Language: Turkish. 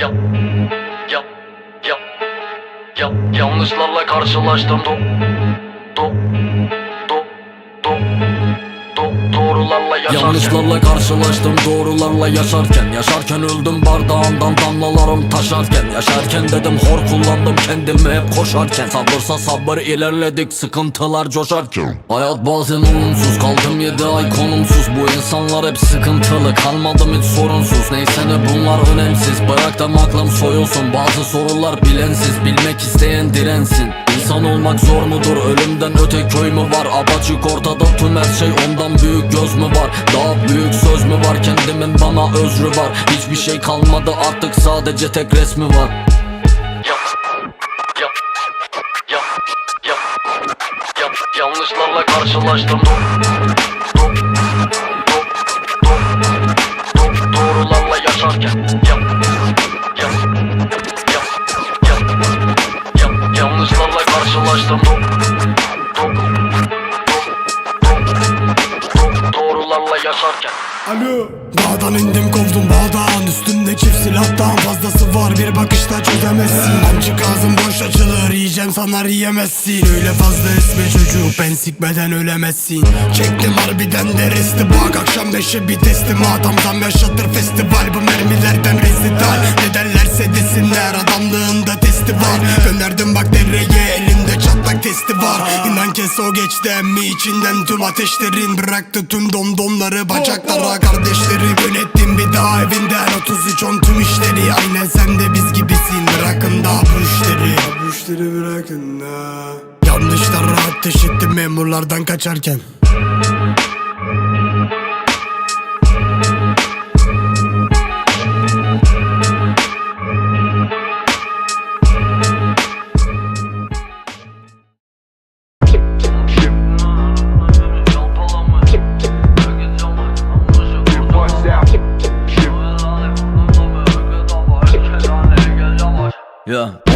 ya ya ya ya yanlışlarla karşılaştım. Do do doğrularla yaşarken. Yanlışlarla karşılaştım doğrularla yaşarken. Yaşarken öldüm bardağımdan damlalarım taşarken. Yaşarken dedim hor kullandım kendimi hep koşarken. Sabırsa sabır ilerledik sıkıntılar coşarken. Hayat bazen olumsuz kaldım yedi ay konumsuz. Bu insanlar hep sıkıntılı kalmadım hiç sorunsuz. Neyse ne bunlar önemsiz bıraktım aklım soyulsun. Bazı sorular bilensiz bilmek isteyen dirensin. İnsan olmak zor mudur ölümden öte köy mü var? Apaçık ortada tüm her şey ondan büyük göz mü var? Daha büyük söz mü var? Kendimin bana özrü var. Hiçbir şey kalmadı artık sadece tek resmi var. Ya ya ya ya ya yanlışlarla karşılaştım. Do do do do do doğrularla yaşarken. Ya ya ya ya ya yanlışlarla karşılaştım yaşarken Alo. Dağdan indim kovdum bağdan. Üstümde çift silahtan fazlası var. Bir bakışta çözemezsin. Amcık ağzım boş açılır. Yiyeceğim sanar yiyemezsin. Öyle fazla esme çocuk Ben sikmeden ölemezsin. Çektim harbiden de resti Bak. Akşam beşe bir teslim. Adam zam yaşatır festival. Bu mermilerden rezital. Ne derlerse desinler. Adamlığında testi var. Gönderdim bak dereye. Elimde çatlak testi var. İnan kes o geçti emmi içinden tüm ateşlerin Bıraktı tüm domdomları bacaklara kardeşleri Yönettim. Bir daha evinden 33 on tüm işleri Aynen sen de biz gibisin. Bırakın daha bu işleri. Bu işleri bırakın da. Yanlışlara ateş ettim memurlardan kaçarken Yeah.